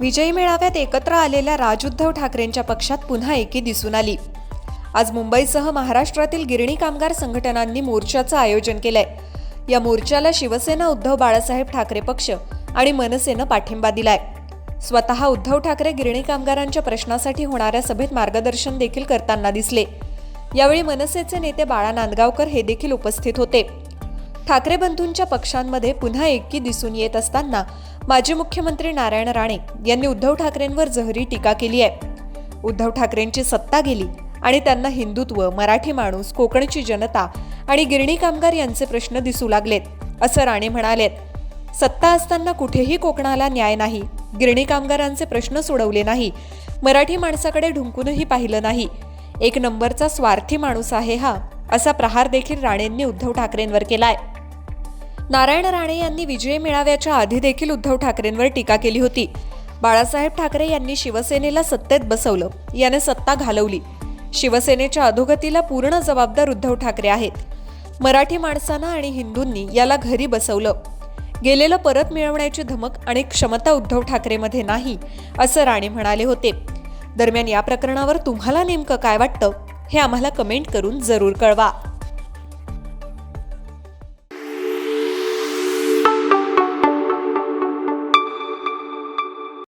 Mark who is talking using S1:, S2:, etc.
S1: विजयी मेळाव्यात एकत्र आलेल्या राज उद्धव ठाकरेंच्या पक्षात पुन्हा एकी दिसून आली. आज मुंबईसह महाराष्ट्रातील गिरणी कामगार संघटनांनी मोर्चाचं आयोजन केलंय. या मोर्चाला शिवसेना उद्धव बाळासाहेब ठाकरे पक्ष आणि मनसेनं पाठिंबा दिलाय. स्वतः उद्धव ठाकरे गिरणी कामगारांच्या प्रश्नासाठी होणाऱ्या सभेत मार्गदर्शन देखील करताना दिसले. यावेळी मनसेचे नेते बाळा नांदगावकर हे देखील उपस्थित होते. ठाकरे बंधूंच्या पक्षांमध्ये पुन्हा एकी दिसून येत असताना माजी मुख्यमंत्री नारायण राणे यांनी उद्धव ठाकरेंवर जहरी टीका केली आहे. उद्धव ठाकरेंची सत्ता गेली आणि त्यांना हिंदुत्व मराठी माणूस कोकणची जनता आणि गिरणी कामगार यांचे प्रश्न दिसू लागलेत असं राणे म्हणालेत. सत्ता असताना कुठेही कोकणाला न्याय नाही गिरणी कामगारांचे प्रश्न सोडवले नाही मराठी माणसाकडे ढुंकूनही पाहिलं नाही. एक नंबरचा स्वार्थी माणूस आहे हा असा प्रहार देखील राणेंनी उद्धव ठाकरेंवर केलाय. नारायण राणे यांनी विजय मेळाव्याच्या आधी देखील उद्धव ठाकरेंवर टीका केली होती. बाळासाहेब ठाकरे यांनी शिवसेनेला सत्तेत बसवलं. याने सत्ता घालवली. शिवसेनेच्या अधोगतीला पूर्ण जबाबदार उद्धव ठाकरे आहेत. मराठी माणसांना आणि हिंदूंनी याला घरी बसवलं. गेलेलं परत मिळवण्याची धमक आणि क्षमता उद्धव ठाकरेमध्ये नाही असं राणे म्हणाले होते. दरम्यान या प्रकरणावर तुम्हाला नेमकं काय वाटतं हे आम्हाला कमेंट करून जरूर कळवा.